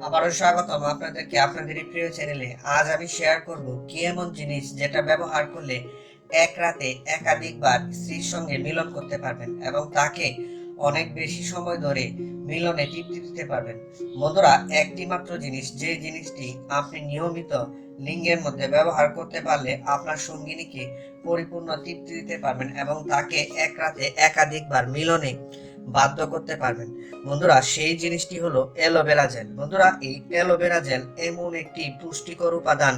আবারও স্বাগতম আপনাদেরকে আপনাদের প্রিয় চ্যানেলে আজ আমি শেয়ার করব কি এমন জিনিস যেটা ব্যবহার করলে এক রাতে একাধিকবার স্ত্রীর সঙ্গে মিলন করতে পারবেন এবং তাকে অনেক বেশি সময় ধরে মিলনে তৃপ্তি দিতে পারবেন। বন্ধুরা একটি মাত্র জিনিস, যে জিনিসটি আপনি নিয়মিত লিঙ্গের মধ্যে ব্যবহার করতে পারলে আপনার সঙ্গিনীকে পরিপূর্ণ তৃপ্তি দিতে পারবেন এবং তাকে এক রাতে একাধিকবার মিলনে বাধ্য করতে পারবেন। বন্ধুরা, সেই জিনিসটি হলো অ্যালোভেরা জেল। বন্ধুরা, এই অ্যালোভেরা জেল এমন একটি পুষ্টিকর উপাদান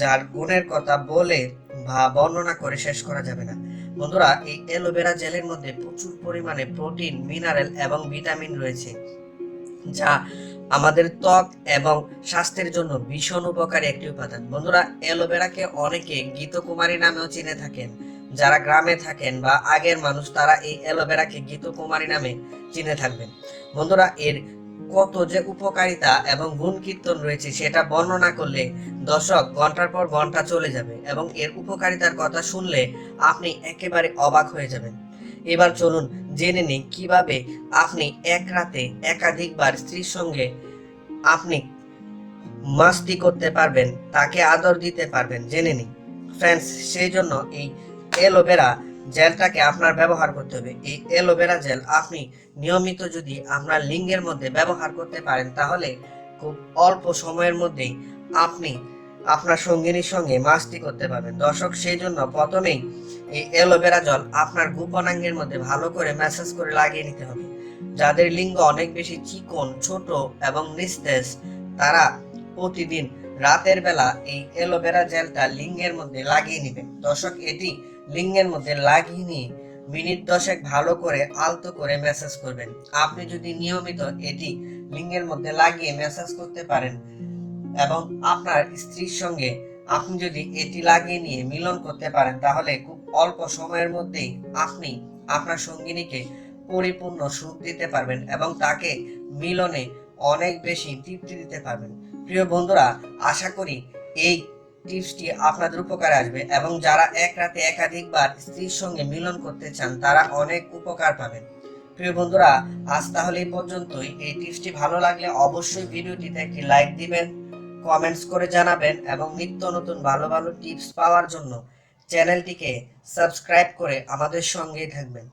যার গুণের কথা বলে বা বর্ণনা করে শেষ করা যাবে না। বন্ধুরা, এই অ্যালোভেরা জেলের মধ্যে প্রচুর পরিমাণে প্রোটিন, মিনারেল এবং ভিটামিন রয়েছে, যা আমাদের ত্বক এবং স্বাস্থ্যের জন্য ভীষণ উপকারী একটি উপাদান। বন্ধুরা, অ্যালোভেরাকে অনেকে গীতকুমারী নামেও চিনে থাকেন। যারা গ্রামে থাকেন বা আগের মানুষ, তারা এই অ্যালোভেরাকে গীতকুমারী নামে চিনে থাকবেন। বন্ধুরা, এর কত যে উপকারিতা এবং গুণ কীর্তন রয়েছে, সেটা বর্ণনা করলে দর্শক ঘণ্টার পর ঘণ্টা চলে যাবে এবং এর উপকারিতার কথা শুনলে আপনি একেবারে অবাক হয়ে যাবেন। এবার চলুন জেনে নিই কীভাবে আপনি এক রাতে একাধিকবার স্ত্রীর সঙ্গে আপনি মাস্তি করতে পারবেন, তাকে আদর দিতে পারবেন, জেনে নিই। ফ্রেন্ডস, সেই জন্য এই অ্যালোভেরা জেলটাকে আপনার ব্যবহার করতে হবে। এই অ্যালোভেরা জেল আপনি নিয়মিত যদি আপনার লিঙ্গের মধ্যে ব্যবহার করতে পারেন, তাহলে খুব অল্প সময়ের মধ্যেই আপনি আপনার সঙ্গিনীর সঙ্গে মাস্তি করতে পারবেন। দর্শক, সেই জন্য প্রথমেই এই অ্যালোভেরা জল আপনার গোপনাঙ্গের মধ্যে ভালো করে ম্যাসাজ করে লাগিয়ে নিতে হবে। যাদের লিঙ্গ অনেক বেশি চিকন, ছোট এবং নিস্তেজ, তারা প্রতিদিন রাতের বেলা এই অ্যালোভেরা জেলটা লিঙ্গের মধ্যে লাগিয়ে নেবেন দর্শক, এটি লিঙ্গের মধ্যে লাগিয়ে নিয়ে মিনিট দশেক ভালো করে আলতো করে ম্যাসাজ করবেন। আপনি যদি নিয়মিত এটি লিঙ্গের মধ্যে লাগিয়ে ম্যাসাজ করতে পারেন এবং আপনার স্ত্রীর সঙ্গে আপনি যদি এটি লাগিয়ে নিয়ে মিলন করতে পারেন, তাহলে খুব অল্প সময়ের মধ্যেই আপনি আপনার সঙ্গিনীকে পরিপূর্ণ সুখ দিতে পারবেন এবং তাকে মিলনে অনেক বেশি তৃপ্তি দিতে পারবেন। প্রিয় বন্ধুরা, আশা করি এই টিপসটি আপনাদের উপকারে আসবে এবং যারা এক রাতে একাধিকবার স্ত্রীর সঙ্গে মিলন করতে চান, তারা অনেক উপকার পাবেন। প্রিয় বন্ধুরা, আজ তাহলে এই পর্যন্তই। এই টিপসটি ভালো লাগলে অবশ্যই ভিডিওটিতে একটি লাইক দিবেন, কমেন্টস করে জানাবেন এবং নিত্য নতুন ভালো ভালো টিপস পাওয়ার জন্য চ্যানেলটিকে সাবস্ক্রাইব করে আমাদের সঙ্গেই থাকবেন।